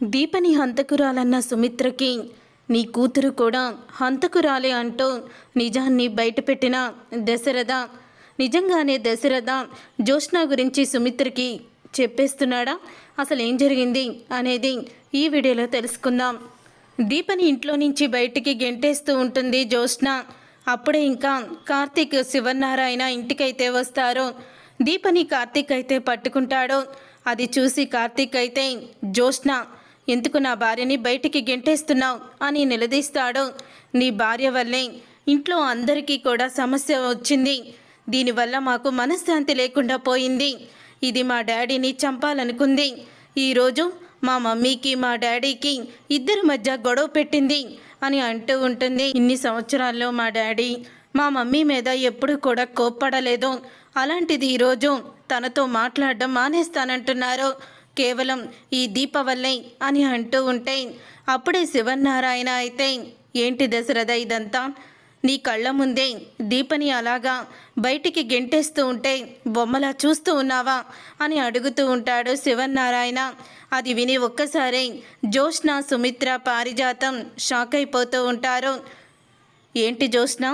దీపని హంతకురాలన్న సుమిత్రకి నీ కూతురు కూడా హంతకురాలే అంటూ నిజాన్ని బయటపెట్టిన దశరథ. నిజంగానే దశరథ జ్యోష్ణ గురించి సుమిత్రకి చెప్పేస్తున్నాడా? అసలు ఏం జరిగింది అనేది ఈ వీడియోలో తెలుసుకుందాం. దీపని ఇంట్లో నుంచి బయటికి గెంటేస్తూ ఉంటుంది జ్యోష్ణ. అప్పుడే ఇంకా కార్తీక్ శివనారాయణ ఇంటికైతే వస్తారు. దీపని కార్తీక్ అయితే పట్టుకుంటాడు. అది చూసి కార్తీక్ అయితే జ్యోష్ణ ఎందుకు నా భార్యని బయటికి గెంటేస్తున్నావు అని నిలదీస్తాడు నీ భార్య వల్లే. ఇంట్లో అందరికీ కూడా సమస్య వచ్చింది. దీనివల్ల మాకు మనశ్శాంతి లేకుండా పోయింది. ఇది మా డాడీని చంపాలనుకుంది. ఈరోజు మా మమ్మీకి మా డాడీకి ఇద్దరి మధ్య గొడవ పెట్టింది అని అంటూ ఉంటుంది. ఇన్ని సంవత్సరాల్లో మా డాడీ మా మమ్మీ మీద ఎప్పుడు కూడా కోప్పడలేదు. అలాంటిది ఈరోజు తనతో మాట్లాడడం మానేస్తానంటున్నారు. కేవలం ఈ దీప వల్లే అని అంటూ ఉంటే అప్పుడే శివనారాయణ అయితే ఏంటి దశరథ ఇదంతా? నీ కళ్ళ ముందే దీపని అలాగా బయటికి గెంటేస్తూ ఉంటే బొమ్మలా చూస్తూ ఉన్నావా? అని అడుగుతూ ఉంటాడు శివనారాయణ అది విని ఒక్కసారి జోష్న సుమిత్ర పారిజాతం షాక్ అయిపోతూ ఉంటారు. ఏంటి జోష్న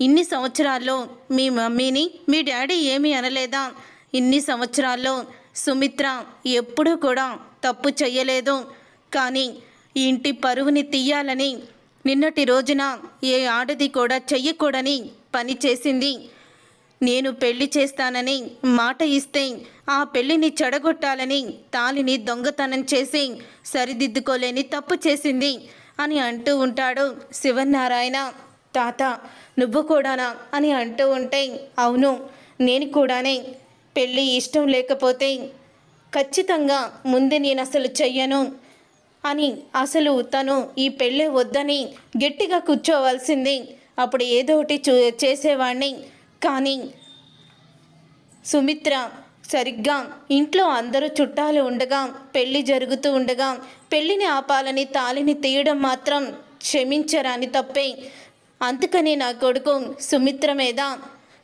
ఇన్ని సంవత్సరాల్లో మీ మమ్మీని మీ డాడీ ఏమీ అనలేదా? ఇన్ని సంవత్సరాల్లో సుమిత్ర ఎప్పుడూ కూడా తప్పు చెయ్యలేదు. కానీ ఇంటి పరువుని తీయాలని నిన్నటి రోజున ఏ ఆడది కూడా చెయ్యకూడని పని చేసింది. నేను పెళ్ళి చేస్తానని మాట ఇస్తే ఆ పెళ్ళిని చెడగొట్టాలని తాలిని దొంగతనం చేసి సరిదిద్దుకోలేని తప్పు చేసింది అని అంటూ ఉంటాడు శివనారాయణ తాత నువ్వు కూడానా అని అంటూ ఉంటే అవును నేను కూడానే పెళ్ళి ఇష్టం లేకపోతే ఖచ్చితంగా ముందు నేను అసలు చెయ్యను అని అసలు తను ఈ పెళ్ళి వద్దని గట్టిగా కూర్చోవలసింది. అప్పుడు ఏదో ఒకటి చూ చేసేవాడిని కానీ సుమిత్ర సరిగ్గా ఇంట్లో అందరూ చుట్టాలు ఉండగా పెళ్ళి జరుగుతూ ఉండగా పెళ్ళిని ఆపాలని తాలిని తీయడం మాత్రం క్షమించరాని తప్పే. అందుకని నా కొడుకు సుమిత్ర మీద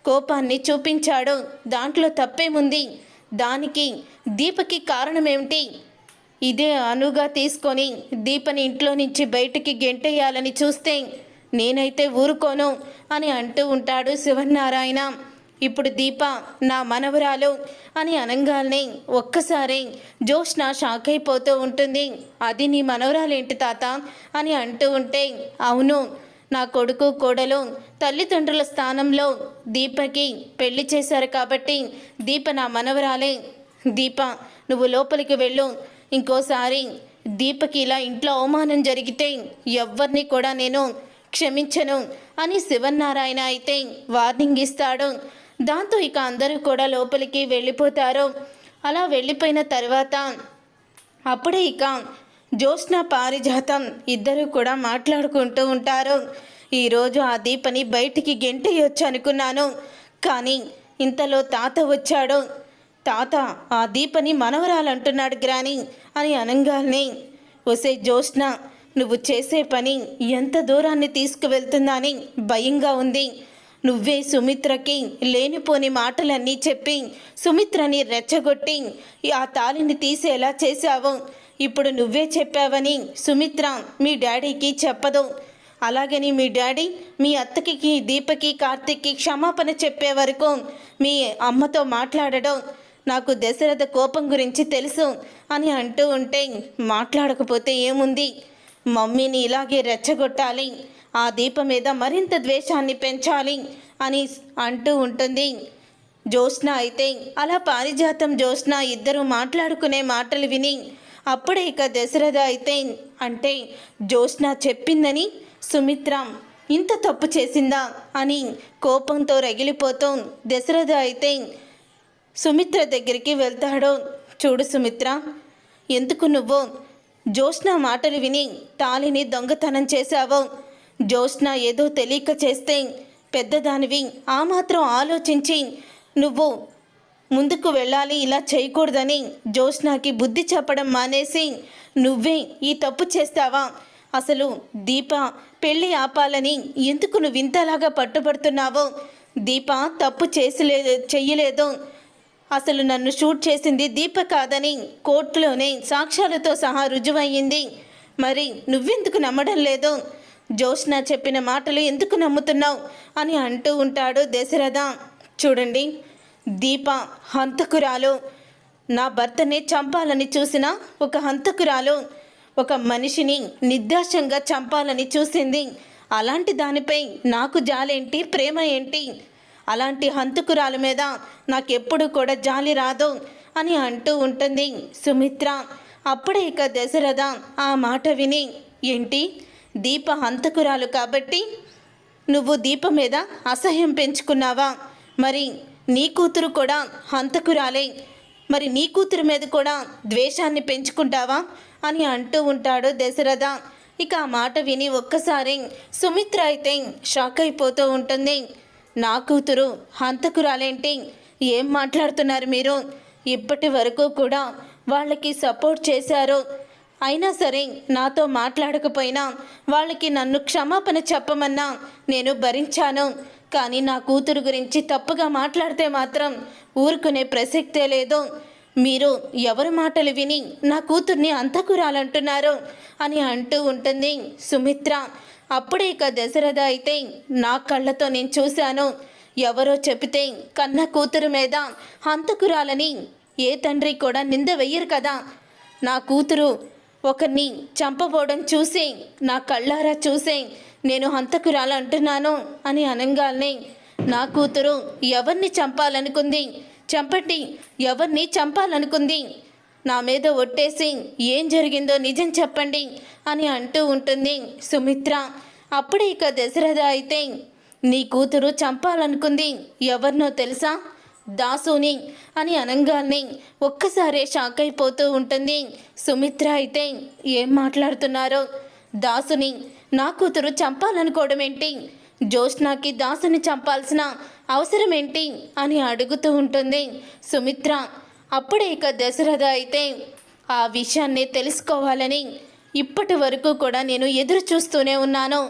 కోపాన్ని చూపించాడు. దాంట్లో తప్పేముంది? దానికి దీపకి కారణమేమిటి? ఇదే అనుగా తీసుకొని దీపని ఇంట్లో నుంచి బయటికి గెంటేయాలని చూస్తే నేనైతే ఊరుకోను అని అంటూ ఉంటాడు శివనారాయణ ఇప్పుడు దీప నా మనవరాలు అని అనగానే ఒక్కసారి జోష్న షాక్ అయిపోతూ ఉంటుంది. అది నీ మనవరాలేంటి తాత? అని అంటూ ఉంటే అవును నా కొడుకు కోడలు తల్లిదండ్రుల స్థానంలో దీపకి పెళ్ళి చేశారు కాబట్టి దీప నా మనవరాలే. దీప నువ్వు లోపలికి వెళ్ళు. ఇంకోసారి దీపకి ఇలా ఇంట్లో అవమానం జరిగితే ఎవ్వరిని కూడా నేను క్షమించను అని శివనారాయణ అయితే వార్నింగ్ ఇస్తాడు. దాంతో ఇక అందరూ కూడా లోపలికి వెళ్ళిపోతారు. అలా వెళ్ళిపోయిన తర్వాత అప్పుడే ఇక జ్యోత్స్న పారిజాతం ఇద్దరు కూడా మాట్లాడుకుంటూ ఉంటారు. ఈరోజు ఆ దీపని బయటికి గెంటేయొచ్చు అనుకున్నాను కానీ ఇంతలో తాత వచ్చాడు. తాత ఆ దీపని మనవరాలంటున్నాడు గ్రాని అని అనగానే ఒసే జ్యోత్స్న నువ్వు చేసే పని ఎంత దూరాన్ని తీసుకువెళ్తుందని భయంగా ఉంది. నువ్వే సుమిత్రకి లేనిపోని మాటలన్నీ చెప్పి సుమిత్రని రెచ్చగొట్టి ఆ తాలిని తీసేలా చేశావు. ఇప్పుడు నువ్వే చెప్పావని సుమిత్ర మీ డాడీకి చెప్పదు. అలాగని మీ డాడీ మీ అత్తకి దీపకి కార్తిక్కి క్షమాపణ చెప్పే వరకు మీ అమ్మతో మాట్లాడడం నాకు దశరథ కోపం గురించి తెలుసు అని అంటూ ఉంటే మాట్లాడకపోతే ఏముంది? మమ్మీని ఇలాగే రెచ్చగొట్టాలి. ఆ దీప మీద మరింత ద్వేషాన్ని పెంచాలి అని అంటూ ఉంటుంది. జ్యోత్స్న అయితే అలా పారిజాతం జ్యోత్స్న ఇద్దరు మాట్లాడుకునే మాటలు విని అప్పుడే ఇక దశరథ అయితే అంటే జ్యోత్స్న చెప్పిందని సుమిత్ర ఇంత తప్పు చేసిందా? అని కోపంతో రగిలిపోతూ దశరథ అయితే సుమిత్ర దగ్గరికి వెళ్తాడు. చూడు సుమిత్ర ఎందుకు నువ్వు జ్యోత్స్న మాటలు విని తాలిని దొంగతనం చేశావు? జ్యోత్స్న ఏదో తెలియక చేస్తే పెద్దదానివి ఆ మాత్రం ఆలోచించి నువ్వు ముందుకు వెళ్ళాలి ఇలా చేయకూడదని జ్యోత్స్నాకి బుద్ధి చెప్పడం మానేసి నువ్వే ఈ తప్పు చేస్తావా? అసలు దీప పెళ్ళి ఆపాలని ఎందుకు నువ్వు ఇంతలాగా పట్టుబడుతున్నావో? దీప తప్పు చేసిలే చెయ్యలేదు. అసలు నన్ను షూట్ చేసింది దీప కాదని కోర్టులోనే సాక్ష్యాలతో సహా రుజువయ్యింది. మరి నువ్వెందుకు నమ్మడం లేదు? జోష్న చెప్పిన మాటలు ఎందుకు నమ్ముతున్నావు? అని అంటూ ఉంటాడు దశరథ. చూడండి. దీప హంతకురాలు. నా భర్తని చంపాలని చూసిన ఒక హంతకురాలు ఒక మనిషిని నిర్దాశంగా చంపాలని చూసింది. అలాంటి దానిపై నాకు జాలేంటి? ప్రేమ ఏంటి? అలాంటి హంతకురాల మీద నాకెప్పుడు కూడా జాలి రాదు అని అంటూ ఉంటుంది సుమిత్ర. అప్పుడే ఇక దశరథ ఆ మాట విని ఏంటి? దీప హంతకురాలు కాబట్టి నువ్వు దీప మీద అసహ్యం పెంచుకున్నావా? మరి నీ కూతురు కూడా హంతకురాలే. మరి నీ కూతురు మీద కూడా ద్వేషాన్ని పెంచుకుంటావా? అని అంటూ ఉంటాడు దశరథ. ఇక ఆ మాట విని ఒక్కసారి సుమిత్ర అయితే షాక్ అయిపోతూ ఉంటుంది. నా కూతురు హంతకురాలేంటి? ఏం మాట్లాడుతున్నారు మీరు? ఇప్పటి వరకు కూడా వాళ్ళకి సపోర్ట్ చేశారు. అయినా సరే నాతో మాట్లాడకపోయినా వాళ్ళకి నన్ను క్షమాపణ చెప్పమన్నా నేను భరించాను. కానీ నా కూతురు గురించి తప్పుగా మాట్లాడితే మాత్రం ఊరుకునే ప్రసక్తే లేదు. మీరు ఎవరి మాటలు విని నా కూతుర్ని అంతకురాలంటున్నారు అని అంటూ ఉంటుంది సుమిత్ర. అప్పుడే ఇక దశరథ అయితే నా కళ్ళతో నేను చూశాను. ఎవరో చెబితే కన్న కూతురు మీద హంతకురాలని ఏ తండ్రి కూడా నింద వెయ్యరు కదా. నా కూతురు ఒకరిని చంపబోవడం చూసి నా కళ్ళారా చూసి నేను హంతకురాలంటున్నాను అని అనగానే నా కూతురు ఎవరిని చంపాలనుకుంది? చంపటి ఎవరిని చంపాలనుకుంది? నా మీద ఒట్టేసి ఏం జరిగిందో నిజం చెప్పండి అని అంటూ ఉంటుంది సుమిత్ర. అప్పుడే ఇక దశరథ అయితే నీ కూతురు చంపాలనుకుంది ఎవరినో తెలుసా? దాసుని అని అనగానే ఒక్కసారే షాక్ అయిపోతూ ఉంటుంది సుమిత్ర అయితే. ఏం మాట్లాడుతున్నారో? దాసుని నా కూతురు చంపాలనుకోవడం ఏంటి? జ్యోత్స్నాకి దాసుని చంపాల్సిన అవసరం ఏంటి? అని అడుగుతూ ఉంటుంది సుమిత్ర. అప్పుడే ఇక దశరథ అయితే ఆ విషయాన్ని తెలుసుకోవాలని ఇప్పటి వరకు కూడా నేను ఎదురు చూస్తూనే ఉన్నాను.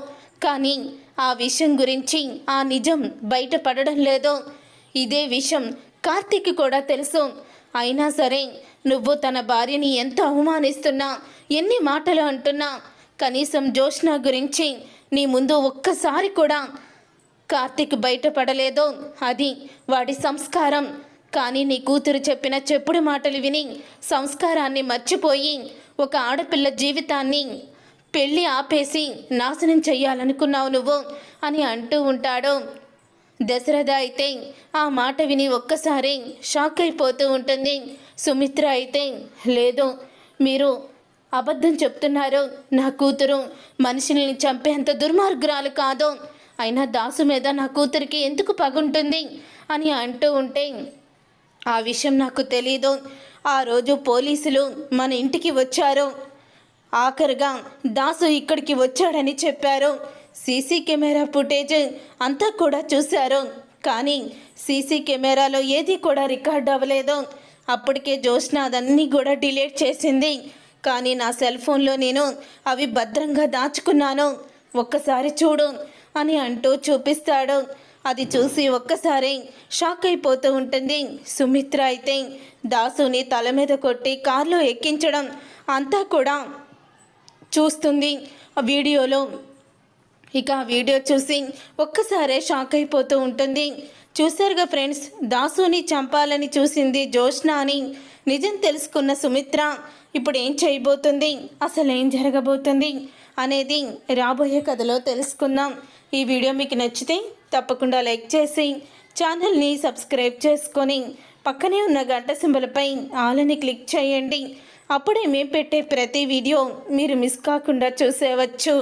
కానీ ఆ విషయం గురించి ఆ నిజం బయటపడడం లేదు. ఇదే విషయం కార్తీక్ కూడా తెలుసు. అయినా సరే నువ్వు తన భార్యని ఎంత అవమానిస్తున్నా ఎన్ని మాటలు అంటున్నా కనీసం జోష్న గురించి నీ ముందు ఒక్కసారి కూడా కార్తీక్ బయటపడలేదో అది వాడి సంస్కారం. కానీ నీ కూతురు చెప్పిన చెప్పుడు మాటలు విని సంస్కారాన్ని మర్చిపోయి ఒక ఆడపిల్ల జీవితాన్ని పెళ్ళి ఆపేసి నాశనం చెయ్యాలనుకున్నావు నువ్వు అని అంటూ ఉంటాడు. దశరథ అయితే ఆ మాట విని ఒక్కసారి షాక్ అయిపోతూ ఉంటుంది. సుమిత్ర అయితే లేదు మీరు అబద్ధం చెప్తున్నారు. నా కూతురు మనుషుల్ని చంపేంత దుర్మార్గురాలు కాదు. అయినా దాసు మీద నా కూతురికి ఎందుకు పగుంటుంది అని అంటూ ఉంటే ఆ విషయం నాకు తెలీదు. ఆ రోజు పోలీసులు మన ఇంటికి వచ్చారు. ఆఖరుగా దాసు ఇక్కడికి వచ్చాడని చెప్పారు. సీసీ కెమెరా ఫుటేజ్ అంతా కూడా చూశారు. కానీ సీసీ కెమెరాలో ఏది కూడా రికార్డ్ అవ్వలేదు. అప్పటికే జోష్న అదన్నీ కూడా డిలీట్ చేసింది. కానీ నా సెల్ ఫోన్లో నేను అవి భద్రంగా దాచుకున్నాను. ఒక్కసారి చూడు అని అంటూ చూపిస్తాడు. అది చూసి ఒక్కసారి షాక్ అయిపోతూ ఉంటుంది. సుమిత్ర అయితే దాసుని తల మీద కొట్టి కారులో ఎక్కించడం అంతా కూడా చూస్తుంది. ఆ వీడియోలో ఇక వీడియో చూసి ఒక్కసారే షాక్ అయిపోతూ ఉంటుంది. చూశారుగా ఫ్రెండ్స్ దాసుని చంపాలని చూసింది జోష్న అని నిజం తెలుసుకున్న సుమిత్ర ఇప్పుడు ఏం చేయబోతుంది? అసలు ఏం జరగబోతుంది? అనేది రాబోయే కథలో తెలుసుకుందాం. ఈ వీడియో మీకు నచ్చితే తప్పకుండా లైక్ చేసి ఛానల్ని సబ్స్క్రైబ్ చేసుకొని పక్కనే ఉన్న గంట సింబలపై ఆలని క్లిక్ చేయండి. అప్పుడే మేము పెట్టే ప్రతి వీడియో మీరు మిస్ కాకుండా చూసేవచ్చు.